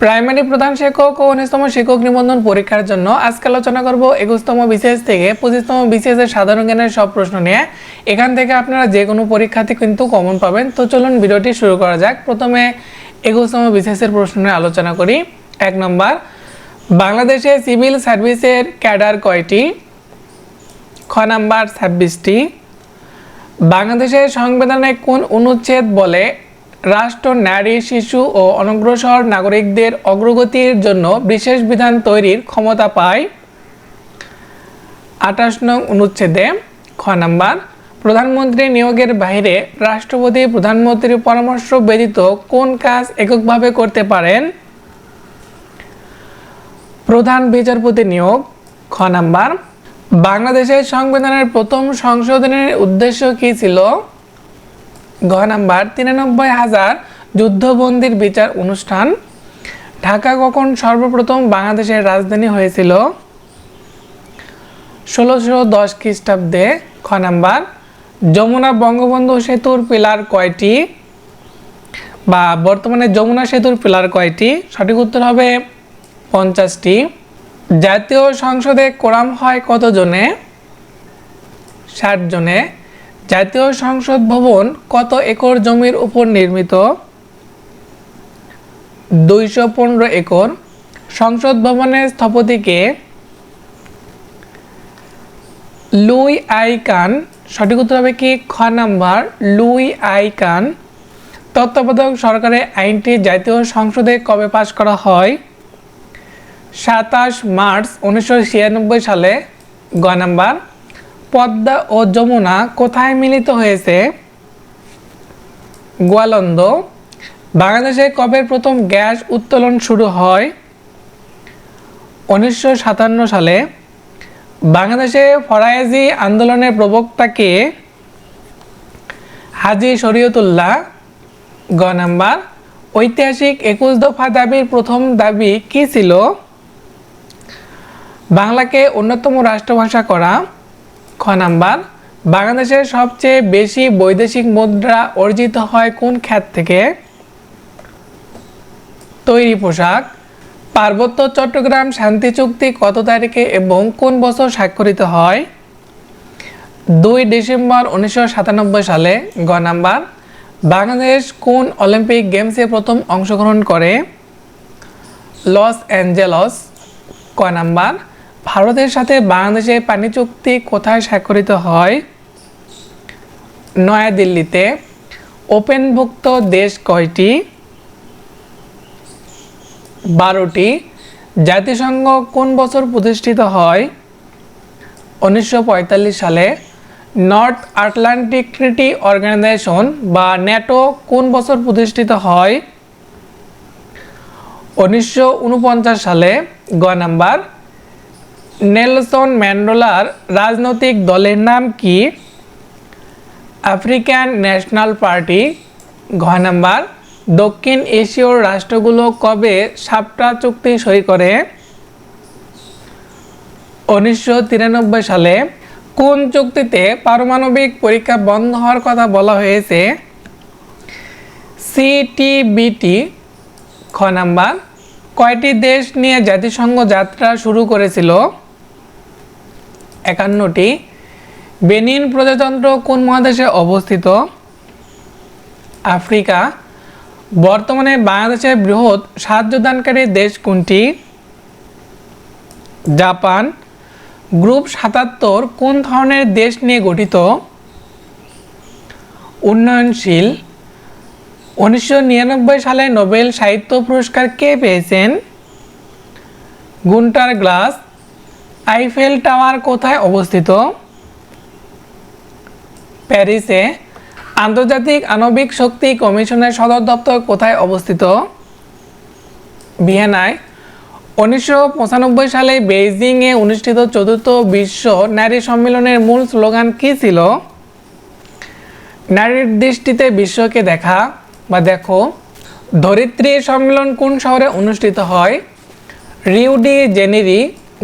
Primary প্রধান শিক্ষক ও উনিশতম শিক্ষক নিবন্ধন পরীক্ষার জন্য আজকে আলোচনা করব একুশতম বিসিএস থেকে। পঁচিশতম বিসিএস এর সাধারণ জ্ঞানের সব প্রশ্ন নিয়ে। এখান থেকে আপনারা যে কোনো পরীক্ষাতে কিন্তু কমন পাবেন। তো চলুন ভিডিওটি শুরু করা যাক। প্রথমে একুশতম বিসিএস এর প্রশ্ন নিয়ে আলোচনা করি। এক নম্বর, বাংলাদেশে সিভিল সার্ভিসের ক্যাডার কয়টি? খ নাম্বার ছাব্বিশটি। বাংলাদেশের সংবিধানে কোন অনুচ্ছেদ বলে রাষ্ট্র, নারী, শিশু ও অনগ্রসর নাগরিকদের অগ্রগতির জন্য বিশেষ বিধান তৈরির ক্ষমতা পায়। আঠাশ নং অনুচ্ছেদে খ নাম্বার, প্রধানমন্ত্রী নিয়োগের বাইরে রাষ্ট্রপতি, প্রধানমন্ত্রীর পরামর্শ ব্যতীত কোন কাজ এককভাবে করতে পারেন? প্রধান বিচারপতি নিয়োগ, খ নাম্বার, বাংলাদেশের সংবিধানের প্রথম সংশোধনের উদ্দেশ্য কী ছিল? ঘ নাম্বার তিরানব্বই হাজার যুদ্ধবন্দির বিচার অনুষ্ঠান। ঢাকা কখন সর্বপ্রথম বাংলাদেশের রাজধানী হয়েছিল? ষোলোশো দশ খ্রিস্টাব্দে। খ নাম্বার, যমুনা বঙ্গবন্ধু সেতুর পিলার কয়টি? বা বর্তমানে যমুনা সেতুর পিলার কয়টি? সঠিক উত্তর হবে পঞ্চাশটি। জাতীয় সংসদে কোরাম হয় কতজনে? ষাট জনে। জাতীয় সংসদ ভবন কত একর জমির উপর নির্মিত? দুইশো পনেরো একর। সংসদ ভবনের স্থপতিকে লুই আই কান। সঠিক উত্তর হবে কি? খ নাম্বার, লুই আই কান। তত্ত্বাবধায়ক সরকারের আইনটি জাতীয় সংসদে কবে পাশ করা হয়? সাতাশ মার্চ উনিশশো ছিয়ানব্বই সালে। গ নাম্বার পদ্মা ও যমুনা কোথায় মিলিত হয়েছে? গোয়ালন্দ। বাংলাদেশে কবে প্রথম গ্যাস উত্তোলন শুরু হয়? উনিশশো সাতান্ন সালে। বাংলাদেশে ফরায়েজি আন্দোলনের প্রবক্তাকে হাজি শরীয়তুল্লাহ। গ নাম্বার, ঐতিহাসিক একুশ দফা দাবির প্রথম দাবি কি ছিল? বাংলাকে অন্যতম রাষ্ট্রভাষা করা। খ নাম্বার, বাংলাদেশের সবচেয়ে বেশি বৈদেশিক মুদ্রা অর্জিত হয় কোন খ্যাত থেকে? তৈরি পোশাক, পার্বত্য চট্টগ্রাম শান্তি চুক্তি কত তারিখে এবং কোন বছর স্বাক্ষরিত হয়? দুই ডিসেম্বর উনিশশো সাতানব্বই সালে, গ নাম্বার, বাংলাদেশ কোন অলিম্পিক গেমসে প্রথম অংশগ্রহণ করে? লস অ্যাঞ্জেলস, ক নাম্বার ভারতের সাথে বাংলাদেশের পানি চুক্তি কোথায় স্বাক্ষরিত হয়? নয়াদিল্লিতে ওপেনভুক্ত দেশ কয়টি? বারোটি। জাতিসংঘ কোন বছর প্রতিষ্ঠিত হয়? উনিশশো পঁয়তাল্লিশ সালে নর্থ আটলান্টিক ট্রিটি অর্গানাইজেশন বা ন্যাটো কোন বছর প্রতিষ্ঠিত হয়? উনিশশো ঊনপঞ্চাশ সালে গ নাম্বার নেলসন ম্যান্ডোলার রাজনৈতিক দলের নাম কি? African national party. ঘ নাম্বার, দক্ষিণ এশীয় রাষ্ট্রগুলো কবে সাপটা চুক্তি সই করে? উনিশশো তিরানব্বই সালে কোন চুক্তিতে পারমাণবিক পরীক্ষা বন্ধ হওয়ার কথা বলা হয়েছে? সিটিবিটি খ নাম্বার, কয়টি দেশ নিয়ে জাতিসংঘ যাত্রা শুরু করেছিল? একান্নটি, বেনিন প্রজাতন্ত্র কোন মহাদেশে অবস্থিত? আফ্রিকা, বর্তমানে বাংলাদেশের বৃহৎ সাহায্যদানকারী দেশ কোনটি? জাপান, গ্রুপ সাতাত্তর কোন ধরনের দেশ নিয়ে গঠিত? উন্নয়নশীল, উনিশশো নিরানব্বই সালে নোবেল সাহিত্য পুরস্কার কে পেয়েছেন? গুন্টার গ্লাস আইফেল টাওয়ার কোথায় অবস্থিত? প্যারিসে। আন্তর্জাতিক আণবিক শক্তি কমিশনের সদর দপ্তর কোথায় অবস্থিত? ভিয়েনায়। উনিশশো পঁচানব্বই সালে বেইজিংয়ে অনুষ্ঠিত চতুর্থ বিশ্ব নারী সম্মেলনের মূল স্লোগান কী ছিল? নারীর দৃষ্টিতে বিশ্বকে দেখা বা দেখো। ধরিত্রী সম্মেলন কোন শহরে অনুষ্ঠিত হয়? রিউডি জেনেরি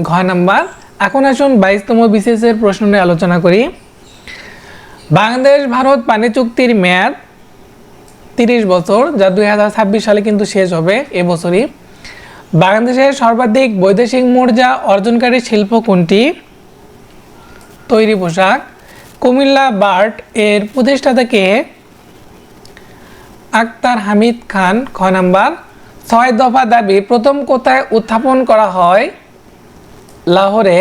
ঘ নাম্বার। এখন আসুন বাইশতম বিসিএসের প্রশ্ন নিয়ে আলোচনা করি। বাংলাদেশ ভারত পানি চুক্তির মেয়াদ তিরিশ বছর, যা দু হাজার ছাব্বিশ সালে কিন্তু শেষ হবে এবছরই বাংলাদেশের সর্বাধিক বৈদেশিক মুদ্রা অর্জনকারী শিল্প কোনটি? তৈরি পোশাক। কুমিল্লা বার্ট এর প্রতিষ্ঠাতা কে? আক্তার হামিদ খান খ নাম্বার। ছয় দফা দাবি, প্রথম কোথায় উত্থাপন করা হয়? লাহোরে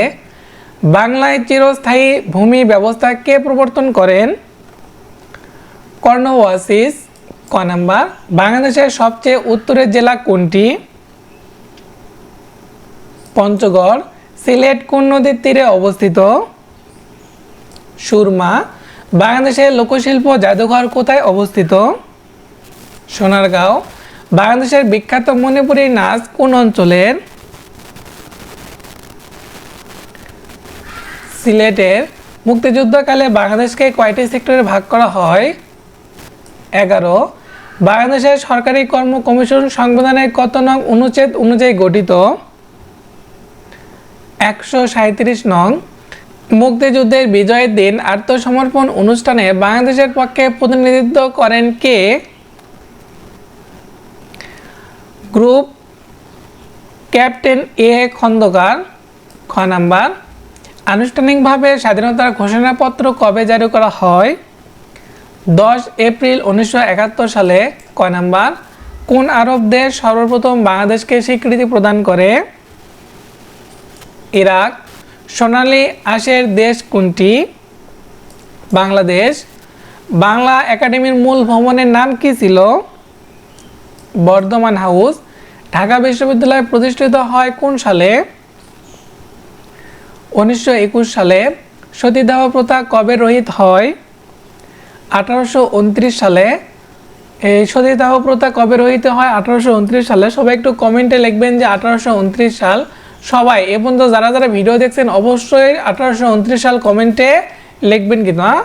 বাংলায় চিরস্থায়ী ভূমি ব্যবস্থা কে প্রবর্তন করেন কর্নওয়াসিস ক নাম্বার, বাংলাদেশের সবচেয়ে উত্তরের জেলা কোনটি? পঞ্চগড়, সিলেট কোন নদীর তীরে অবস্থিত? সুরমা, বাংলাদেশের লোকশিল্প জাদুঘর কোথায় অবস্থিত? সোনারগাঁও, বাংলাদেশের বিখ্যাত মণিপুরী নাচ কোন অঞ্চলের? সিলেটের মুক্তিযুদ্ধকালে বাংলাদেশকে কয়টি সেক্টরে ভাগ করা হয়? এগারো। বাংলাদেশের সরকারি কর্ম কমিশন সংবিধানের কত নং অনুচ্ছেদ অনুযায়ী গঠিত? একশো সাঁত্রিশ নং। মুক্তিযুদ্ধের বিজয়ের দিন আত্মসমর্পণ অনুষ্ঠানে বাংলাদেশের পক্ষে প্রতিনিধিত্ব করেন কে? Group captain A Khandakar. খ নাম্বার। আনুষ্ঠানিকভাবে স্বাধীনতার ঘোষণাপত্র কবে জারি করা হয়? দশ এপ্রিল উনিশশো একাত্তর সালে কয় নাম্বার? কোন আরব দেশ সর্বপ্রথম বাংলাদেশকে স্বীকৃতি প্রদান করে? ইরাক। সোনালী আশের দেশ কোনটি? বাংলাদেশ। বাংলা একাডেমির মূল ভবনের নাম কি ছিল? বর্ধমান হাউস। ঢাকা বিশ্ববিদ্যালয় প্রতিষ্ঠিত হয় কোন সালে? উনিশশো একুশ সালে সতীদাহ প্রথা কবে রহিত হয়? আঠারোশো উনত্রিশ সালে এই সতীদাহ প্রথা কবে রহিত হয়? আঠারোশো উনত্রিশ সালে। সবাই একটু কমেন্টে লিখবেন যে আঠারোশো উনত্রিশ সাল সবাই। এ পর্যন্ত যারা যারা ভিডিও দেখছেন, অবশ্যই আঠারোশো উনত্রিশ সাল কমেন্টে লিখবেন কিন্তু হ্যাঁ?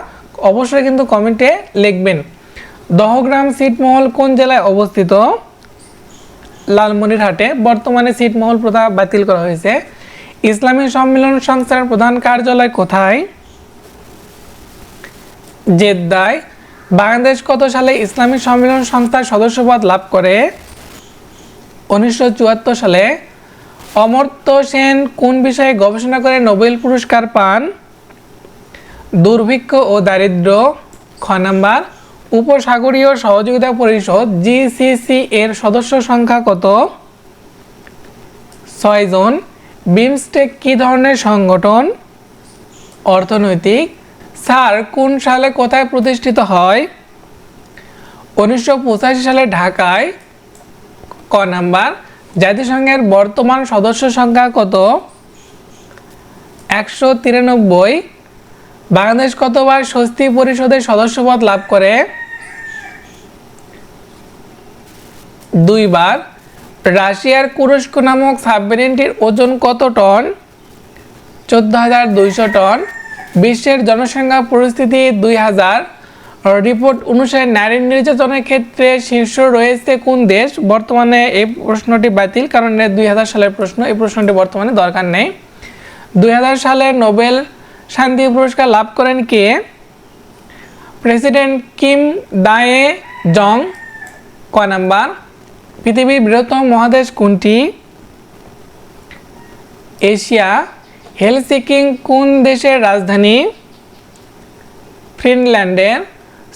অবশ্যই কিন্তু কমেন্টে লিখবেন। দহগ্রাম সিটমহল কোন জেলায় অবস্থিত? লালমনিরহাটে। বর্তমানে সিটমহল প্রথা বাতিল করা হয়েছে। ইসলামী সম্মেলন সংস্থার প্রধান কার্যালয় কোথায়? জেদ্দায়। বাংলাদেশ কত সালে ইসলামী সম্মেলন সংস্থার সদস্যপদ লাভ করে? উনিশশো চুয়াত্তর সালে। অমর্ত্য সেন কোন বিষয়ে গবেষণা করে নোবেল পুরস্কার পান? দুর্ভিক্ষ ও দারিদ্র্য খ নাম্বার, উপসাগরীয় সহযোগিতা পরিষদ জিসিসি এর সদস্য সংখ্যা কত? ছয়জন বিমস্টেক কী ধরনের সংগঠন? অর্থনৈতিক। স্যার, কোন সালে কোথায় প্রতিষ্ঠিত হয়? উনিশশো পঁচাশি সালে ঢাকায়। ক নাম্বার। জাতিসংঘের বর্তমান সদস্য সংখ্যা কত? একশো তিরানব্বই। বাংলাদেশ কতবার স্বস্তি পরিষদের সদস্যপদ লাভ করে? দুইবার। রাশিয়ার কুরস্ক নামক সাবমেরিনটির ওজন কত টন? চোদ্দ হাজার দুইশো টন। বিশ্বের জনসংখ্যা পরিস্থিতি দুই হাজার। রিপোর্ট অনুসারে নারী নির্যাতনের ক্ষেত্রে শীর্ষ রয়েছে কোন দেশ? বর্তমানে এই প্রশ্নটি বাতিল, কারণ দুই হাজার সালের প্রশ্ন, এই প্রশ্নটি বর্তমানে দরকার নেই। দুই হাজার সালে নোবেল শান্তি পুরস্কার লাভ করেন কে? প্রেসিডেন্ট কিম দায়ে জং, ক নাম্বার? পৃথিবীর বৃহত্তম মহাদেশ কোনটি? এশিয়া। হেলসিকিং কোন দেশের রাজধানী? ফিনল্যান্ডের।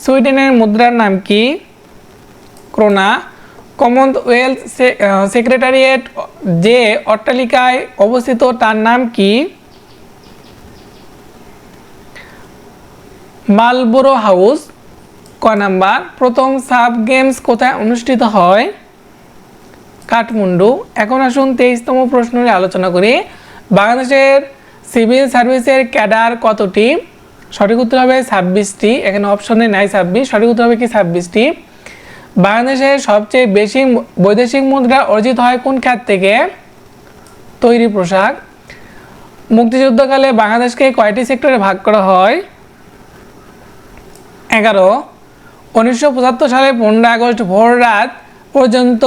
সুইডেনের মুদ্রার নাম কি? ক্রোনা। কমনওয়েলথ সেক্রেটারিয়েট যে অট্টালিকায় অবস্থিত তার নাম কি? Marlborough house. ক নাম্বার। প্রথম সাব গেমস কোথায় অনুষ্ঠিত হয়? কাঠমান্ডু। এখন আসুন তেইশতম প্রশ্ন নিয়ে আলোচনা করি। বাংলাদেশের সিভিল সার্ভিসের ক্যাডার কতটি? সঠিক উত্তর হবে ছাব্বিশটি। এখানে অপশনে নাই ছাব্বিশ। সঠিক উত্তর হবে কি ছাব্বিশটি? বাংলাদেশের সবচেয়ে বেশি বৈদেশিক মুদ্রা অর্জিত হয় কোন খাত থেকে? তৈরি পোশাক। মুক্তিযুদ্ধকালে বাংলাদেশকে কয়টি সেক্টরে ভাগ করা হয়? এগারো। উনিশশো সালের পনেরো আগস্ট ভোর রাত পর্যন্ত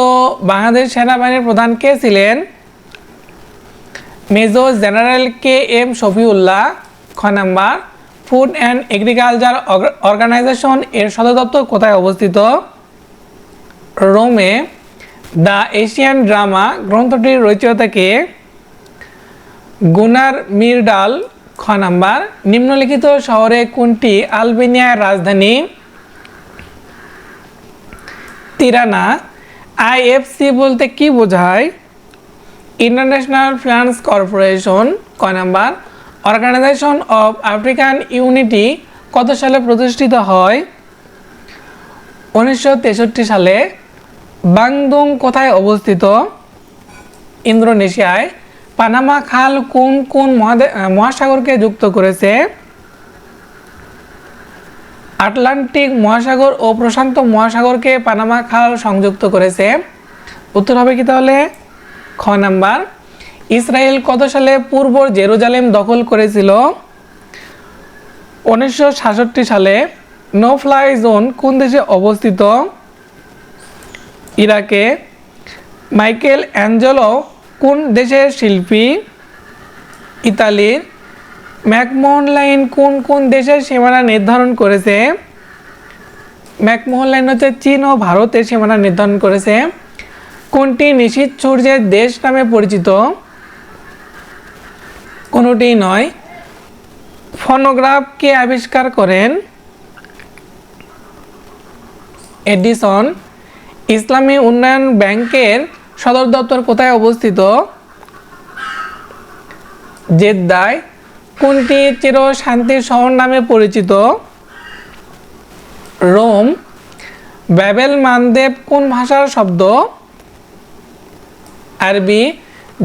বাংলাদেশ সেনাবাহিনীর প্রধান কে ছিলেন? Major general K M Shafiullah, খ number, food and agriculture organization এর সদর দপ্তর কোথায় অবস্থিত? রোমে। দ্য এশিয়ান ড্রামা গ্রন্থটির রচয়িতাকে গুনার মিরডাল, খ নাম্বার, নিম্নলিখিত শহরে কোনটি আলবেনিয়ার রাজধানী? তিরানা। আইএফসি বলতে কি বোঝায়? ইন্টারন্যাশনাল ফিনান্স কর্পোরেশন কয় number? Organization of African unity কত সালে প্রতিষ্ঠিত হয়? উনিশশো তেষট্টি সালে। বাংদুং কোথায় অবস্থিত? ইন্দোনেশিয়ায়। পানামা খাল কোন কোন মহাসাগরকে যুক্ত করেছে? আটলান্টিক মহাসাগর ও প্রশান্ত মহাসাগরকে পানামা খাল সংযুক্ত করেছে। উত্তর হবে কি তাহলে? খ নাম্বার, ইসরায়েল কত সালে পূর্ব জেরুজালেম দখল করেছিল? উনিশশো সাতষট্টি সালে নো ফ্লাই জোন কোন দেশে অবস্থিত? ইরাকে। মাইকেল অ্যাঞ্জেলো কোন দেশের শিল্পী? ইতালির। ম্যাকমোহন লাইন কোন কোন দেশের সীমানা নির্ধারণ করেছে? ম্যাকমোহন লাইন হচ্ছে চীন ও ভারতের সীমানা নির্ধারণ করেছে। কোনটি নিশীত সূর্যের দেশ নামে পরিচিত? কোনোটি নয়। ফোনোগ্রাফ কে আবিষ্কার করেন এডিসন। ইসলামী উন্নয়ন ব্যাংকের সদর দপ্তর কোথায় অবস্থিত? জেদ্দায়। কোনটি চির শান্তির শহর নামে পরিচিত? রোম। ব্যাবেল মানদেব কোন ভাষার শব্দ? আরবি।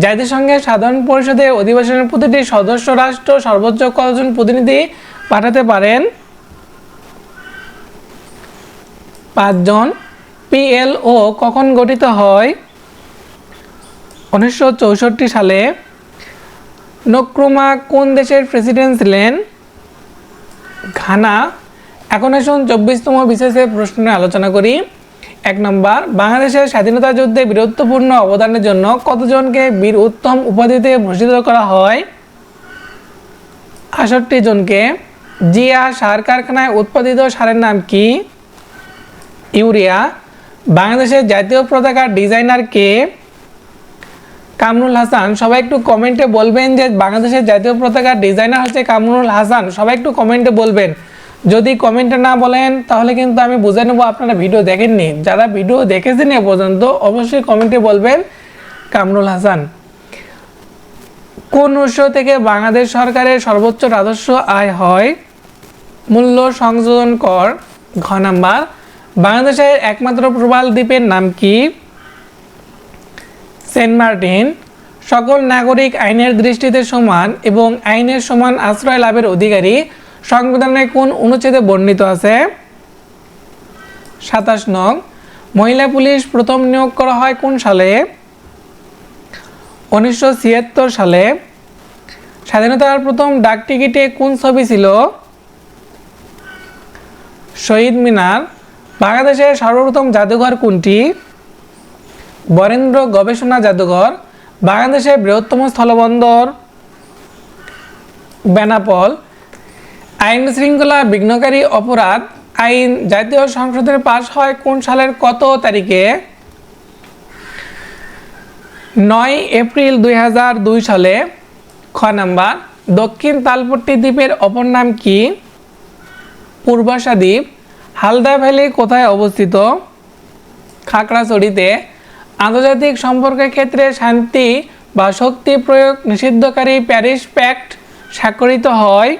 জাতিসংঘের সাধারণ পরিষদে অধিবেশনের প্রতিটি সদস্য রাষ্ট্র সর্বোচ্চ কতজন প্রতিনিধি পাঠাতে পারেন? পাঁচজন। পিএলও কখন গঠিত হয়? উনিশশো চৌষট্টি সালে। নক্রুমা কোন দেশের প্রেসিডেন্ট ছিলেন? ঘানা। এখন আসুন চব্বিশতম বিশেষের প্রশ্ন আলোচনা করি। এক নম্বর, বাংলাদেশের স্বাধীনতা যুদ্ধে বীরত্বপূর্ণ অবদানের জন্য কতজনকে বীর উত্তম উপাধিতে ভূষিত করা হয়? আষট্টি জনকে। জিয়া সার কারখানায় উৎপাদিত সারের নাম কি? ইউরিয়া। বাংলাদেশের জাতীয় পতাকার ডিজাইনার কে কামরুল হাসান, সবাই একটু কমেন্টে বলবেন যে বাংলাদেশের জাতীয় পতাকার ডিজাইনার হচ্ছে কামরুল হাসান, সবাই একটু কমেন্টে বলবেন। যদি কমেন্টে না বলেন, তাহলে কিন্তু আমি বুঝে নেব আপনারা ভিডিও দেখেননি। যারা ভিডিও দেখেছেন এ পর্যন্ত, অবশ্যই কমেন্টে বলবেন কামরুল হাসান। কোন উৎস থেকে বাংলাদেশ সরকারের সর্বোচ্চ রাজস্ব আয় হয়? মূল্য সংযোজন কর, ঘ নাম্বার। বাংলাদেশের একমাত্র প্রবাল দ্বীপের নাম কি? সেন্ট মার্টিন, সকল নাগরিক আইনের দৃষ্টিতে সমান এবং আইনের সমান আশ্রয় লাভের অধিকারী, সংবিধানে কোন অনুচ্ছেদে বর্ণিত আছে? সাতাশ নং, মহিলা পুলিশ প্রথম নিয়োগ করা হয় কোন সালে? উনিশশো ছিয়াত্তর সালে। স্বাধীনতার প্রথম ডাক টিকিটে কোন ছবি ছিল? শহীদ মিনার, বাংলাদেশের সর্বপ্রথম জাদুঘর কোনটি? বরেন্দ্র গবেষণা জাদুঘর, বাংলাদেশের বৃহত্তম স্থলবন্দর, বেনাপল, আইন শৃঙ্খলা বিঘ্নকারী অপরাধ, আইন জাতীয় সংসদের পাশ হয় কোন সালের কত তারিখে? নয় এপ্রিল দুই সালে। খ নাম্বার, দক্ষিণ তালপট্টি দ্বীপের অপর নাম কি? পূর্বাশা দ্বীপ, হালদা ভ্যালি কোথায় অবস্থিত? খাগড়াছড়িতে। আন্তর্জাতিক সম্পর্কের ক্ষেত্রে শান্তি বা শক্তি প্রয়োগ নিষিদ্ধকারী প্যারিস প্যাক্ট স্বাক্ষরিত হয়।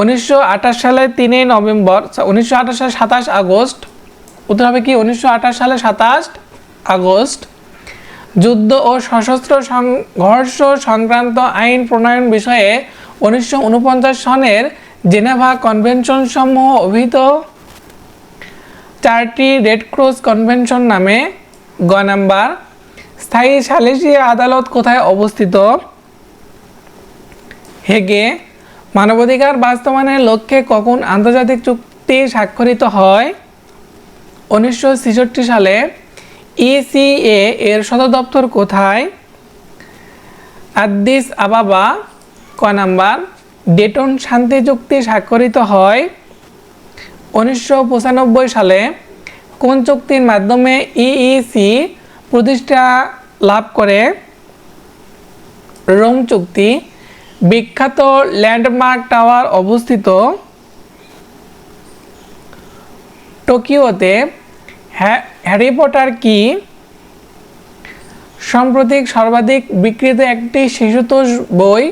উনিশশো সালের তিনই নভেম্বর উনিশশো আঠাশ সালে সাতাশ আগস্ট। উত্তর হবে কি? উনিশশো আঠাশ সালে সাতাশ আগস্ট। যুদ্ধ ও সশস্ত্র সংঘর্ষ সংক্রান্ত আইন প্রণয়ন বিষয়ে উনিশশো ঊনপঞ্চাশ সনের জেনেভা কনভেনশন সমূহ অভিহিত। চারটি রেড ক্রস কনভেনশন নামে গ নাম্বার। স্থায়ী সালিসি আদালত কোথায় অবস্থিত? হেগে, মানবাধিকার বাস্তবায়নের লক্ষ্যে কখন আন্তর্জাতিক চুক্তি স্বাক্ষরিত হয়? উনিশশো সালে ইসিএ এর সদর দপ্তর কোথায়? আদ্দিস আবাবা, ক নাম্বার। ডেটন শান্তি চুক্তি স্বাক্ষরিত হয় উনিশশো পঁচানব্বই সালে কোন চুক্তির মাধ্যমে ইইসি প্রতিষ্ঠা লাভ করে? রোম চুক্তি, বিখ্যাত ল্যান্ডমার্ক টাওয়ার অবস্থিত টোকিওতে হ্যা- হ্যারি পটার কি সাম্প্রতিক সর্বাধিক বিক্রিত একটি শিশুতোষ বই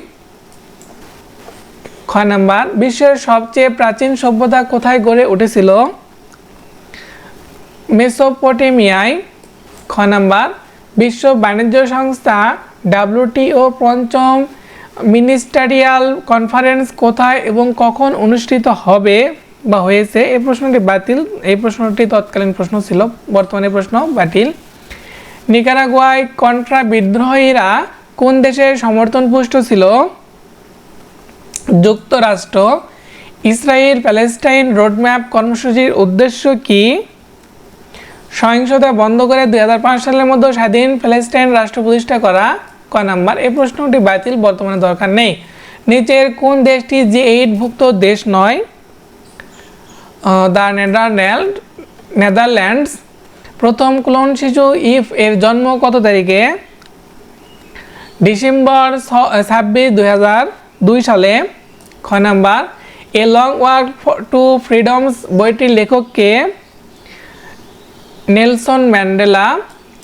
খ নাম্বার, বিশ্বের সবচেয়ে প্রাচীন সভ্যতা কোথায় গড়ে উঠেছিল? মেসোপটেমিয়ায়। খ নাম্বার, বিশ্ব বাণিজ্য সংস্থা ডাব্লিউটিও পঞ্চম মিনিস্টারিয়াল কনফারেন্স কোথায় এবং কখন অনুষ্ঠিত হবে বা হয়েছে? এই প্রশ্নটি বাতিল, এই প্রশ্নটি তৎকালীন প্রশ্ন ছিল, বর্তমানে প্রশ্ন বাতিল। নিকারাগুয়ায় কন্ট্রা বিদ্রোহীরা কোন দেশের সমর্থন পুষ্ট ছিল? যুক্তরাষ্ট্র, ইসরায়েল প্যালেস্টাইন রোডম্যাপ কর্মসূচির উদ্দেশ্য কি? সহিংসতা বন্ধ করে দুই হাজার পাঁচ সালের মধ্যে স্বাধীন প্যালেস্টাইন রাষ্ট্র প্রতিষ্ঠা করা? ক নাম্বার এই প্রশ্নটি বাতিল, বর্তমানে দরকার নেই। নিচের কোন দেশটি জি এইটভুক্ত দেশ নয়? The Netherland, Netherlands. প্রথম ক্লোন শিশু ইফ এর জন্ম কত তারিখে? ডিসেম্বর ছাব্বিশ, দুই দুই সালে খ number, a long walk to freedoms বইটির লেখককে নেলসন ম্যান্ডেলা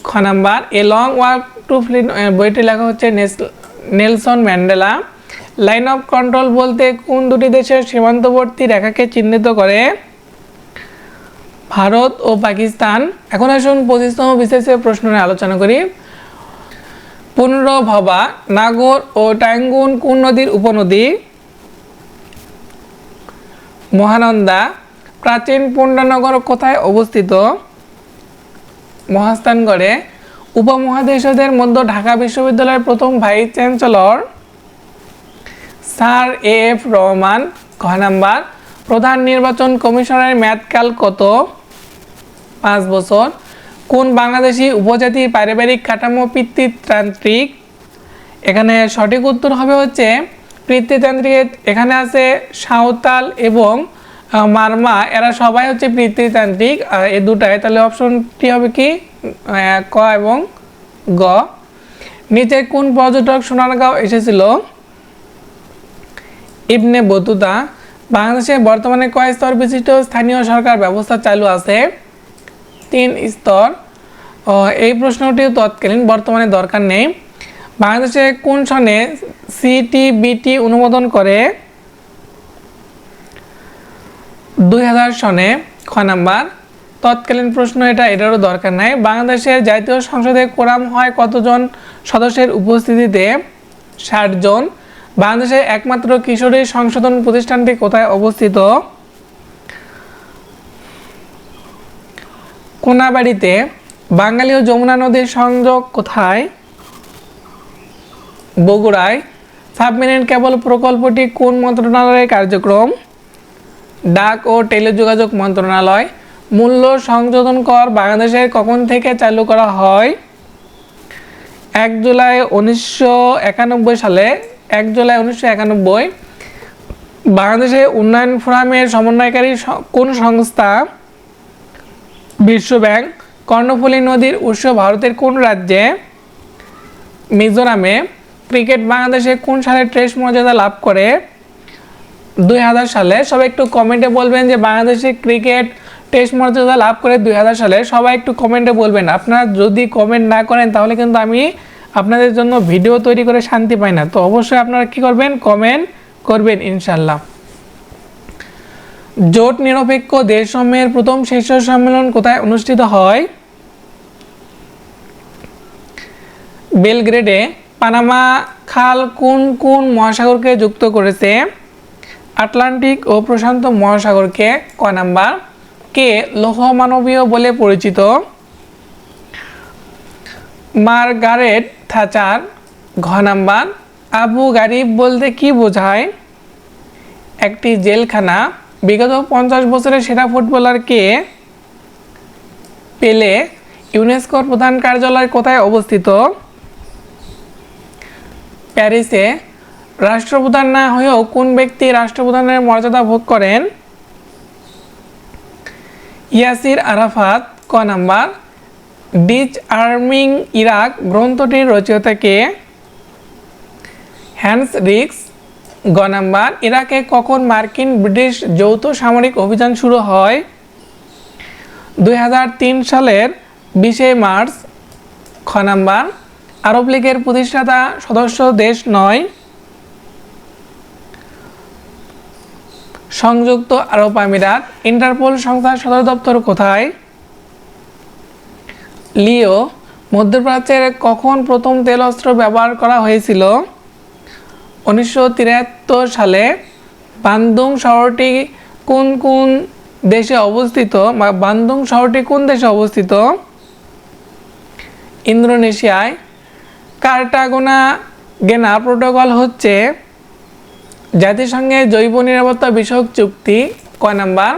খ number, a long walk to freedom বইটির লেখক হচ্ছে Nelson Mandela. Line of control বলতে কোন দুটি দেশের সীমান্তবর্তী রেখাকে চিহ্নিত করে? ভারত ও পাকিস্তান। এখন আসুন পঁচিশতম বিশেষের প্রশ্ন নিয়ে আলোচনা করি। পুনর্ভবা নাগর ও টাঙ্গুন কোন নদীর উপনদী, মহানন্দা, প্রাচীন পূর্ণনগর কোথায় অবস্থিত? মহাস্থানগড়ে উপমহাদেশদের মধ্যে ঢাকা বিশ্ববিদ্যালয়ের প্রথম vice chancellor sir A F Rahman ক নাম্বার, প্রধান নির্বাচন কমিশনের মেয়াদকাল কত? পাঁচ বছর। কোন বাংলাদেশি উপজাতির পারিবারিক কাঠামো পিতৃতান্ত্রিক? এখানে সঠিক উত্তর হবে হচ্ছে পিতৃতান্ত্রিক। এখানে আছে সাঁওতাল এবং মারমা। এরা সবাই হচ্ছে পিতৃতান্ত্রিক। এ দুটাই। তাহলে অপশনটি হবে কি? ক এবং গ। নিচে কোন পর্যটক সোনারগাঁও এসেছিল? Ibn Battuta. বাংলাদেশে বর্তমানে কয় স্তর বিশিষ্ট স্থানীয় সরকার ব্যবস্থা চালু আছে? তিন স্তর? এই প্রশ্নটিও তৎকালীন, বর্তমানে দরকার নেই। বাংলাদেশে কোন সনে সিটিবিটি অনুমোদন করে? দুই হাজার সনে, খ নাম্বার। তৎকালীন প্রশ্ন এটা, এটারও দরকার নাই। বাংলাদেশের জাতীয় সংসদে কোরাম হয় কতজন সদস্যের উপস্থিতিতে? ষাট জন। বাংলাদেশের একমাত্র কিশোরী সংশোধন প্রতিষ্ঠানটি কোথায় অবস্থিত? কোনাবাড়িতে বাঙালি ও যমুনা নদীর সংযোগ কোথায়? বগুড়ায়। সাবমেরিন কেবল প্রকল্পটি কোন মন্ত্রণালয়ের কার্যক্রম? ডাক ও টেলিযোগাযোগ মন্ত্রণালয়। মূল্য সংযোজন কর বাংলাদেশে কখন থেকে চালু করা হয়? এক জুলাই উনিশশো একানব্বই সালে এক জুলাই উনিশশো একানব্বই। বাংলাদেশে উন্নয়ন ফোরামের সমন্বয়কারী কোন সংস্থা? বিশ্ব ব্যাংক কর্ণফুলী নদীর উৎস ভারতের কোন রাজ্যে? মিজোরামে ক্রিকেট বাংলাদেশে কোন সালে টেস্ট মর্যাদা লাভ করে? দুই হাজার সালে সবাই একটু কমেন্টে বলবেন যে বাংলাদেশে ক্রিকেট টেস্ট মর্যাদা লাভ করে দুই হাজার সালে সবাই একটু কমেন্টে বলবেন। আপনারা যদি কমেন্ট না করেন তাহলে কিন্তু আমি আপনাদের জন্য ভিডিও তৈরি করে শান্তি পাই না। তো অবশ্যই আপনারা কি করবেন? কমেন্ট করবেন ইনশাল্লাহ। জোট নিরপেক্ষ দেশসমূহের প্রথম শীর্ষ সম্মেলন কোথায় অনুষ্ঠিত হয়? বেলগ্রেডে পানামা খাল কোন কোন মহাসাগরকে যুক্ত করেছে? আটলান্টিক ও প্রশান্ত মহাসাগরকে ক নাম্বার? কে লৌহ মানবীয় বলে পরিচিত? মার্গারেট থাচার ঘ নাম্বার। আবু গারিব বলতে কি বোঝায়? একটি জেলখানা। বিগত পঞ্চাশ বছরের সেরা ফুটবলারকে পেলে ইউনেস্কোর প্রধান কার্যালয় কোথায় অবস্থিত? প্যারিসে। রাষ্ট্রপ্রধান না হয়েও কোন ব্যক্তি রাষ্ট্রপ্রধানের মর্যাদা ভোগ করেন? ইয়াসির আরাফাত, ক নাম্বার। ডিচ আর্মিং ইরাক গ্রন্থটির রচয়িতা কে? হ্যান্স রিক্স গ নাম্বার, ইরাকে কখন মার্কিন ব্রিটিশ যৌথ সামরিক অভিযান শুরু হয়? দুই হাজার তিন সালের বিশে মার্চ। খ নাম্বার, আরব লীগের প্রতিষ্ঠাতা সদস্য দেশ নয়। সংযুক্ত আরব আমিরাত, ইন্টারপোল সংস্থার সদর দপ্তর কোথায়? লিও, মধ্যপ্রাচ্যের কখন প্রথম তেল অস্ত্র ব্যবহার করা হয়েছিল? উনিশশো তিয়াত্তর সালে বান্দুং শহরটি কোন কোন দেশে অবস্থিত? বা বান্দুং শহরটি কোন দেশে অবস্থিত? ইন্দোনেশিয়ায়। কার্টাগোনা গেনা প্রোটোকল হচ্ছে জাতিসংঘের জৈব নিরাপত্তা বিষয়ক চুক্তি। কয় নাম্বার?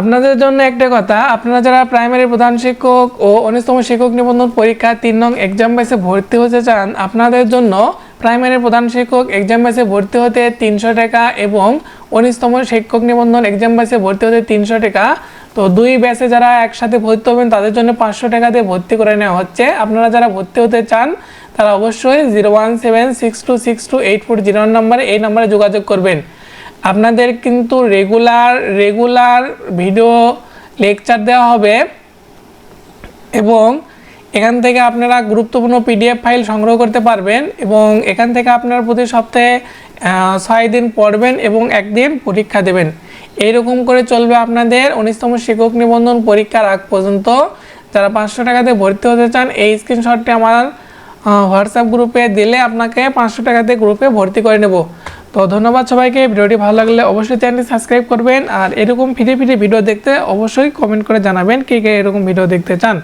আপনাদের জন্য একটা কথা, আপনারা যারা প্রাইমারি প্রধান শিক্ষক ও উনিশতম শিক্ষক নিবন্ধন পরীক্ষা তিন নং এক্সাম বেসে ভর্তি হতে চান, আপনাদের জন্য প্রাইমারি প্রধান শিক্ষক এক্সাম বেসে ভর্তি হতে তিনশো টাকা এবং উনিশতম শিক্ষক নিবন্ধন এক্সাম বেসে ভর্তি হতে তিনশো টাকা। তো দুই ব্যাচে যারা একসাথে ভর্তি হবেন, তাদের জন্য পাঁচশো টাকা দিয়ে ভর্তি করে নেওয়া হচ্ছে। আপনারা যারা ভর্তি হতে চান, তারা অবশ্যই zero one seven six two six two eight four zero নাম্বারে এই নাম্বারে যোগাযোগ করবেন। আপনাদের কিন্তু রেগুলার রেগুলার ভিডিও লেকচার দেওয়া হবে এবং এখান থেকে আপনারা গুরুত্বপূর্ণ পিডিএফ ফাইল সংগ্রহ করতে পারবেন এবং এখান থেকে আপনারা প্রতি সপ্তাহে ছয় দিন পড়বেন এবং একদিন পরীক্ষা দেবেন। এইরকম করে চলবে আপনাদের উনিশতম শিক্ষক নিবন্ধন পরীক্ষার আগ পর্যন্ত। যারা পাঁচশো টাকাতে ভর্তি হতে চান, এই স্ক্রিনশটটি আমার হোয়াটসঅ্যাপ গ্রুপে দিলে আপনাকে পাঁচশো টাকাতে গ্রুপে ভর্তি করে নেব। তো ধন্যবাদ সবাইকে, ভিডিওটি ভালো লাগলে অবশ্যই চ্যানেলটি সাবস্ক্রাইব করবেন। আর এরকম ফিরে ফিরে ভিডিও দেখতে অবশ্যই কমেন্ট করে জানাবেন কে কে এরকম ভিডিও দেখতে চান।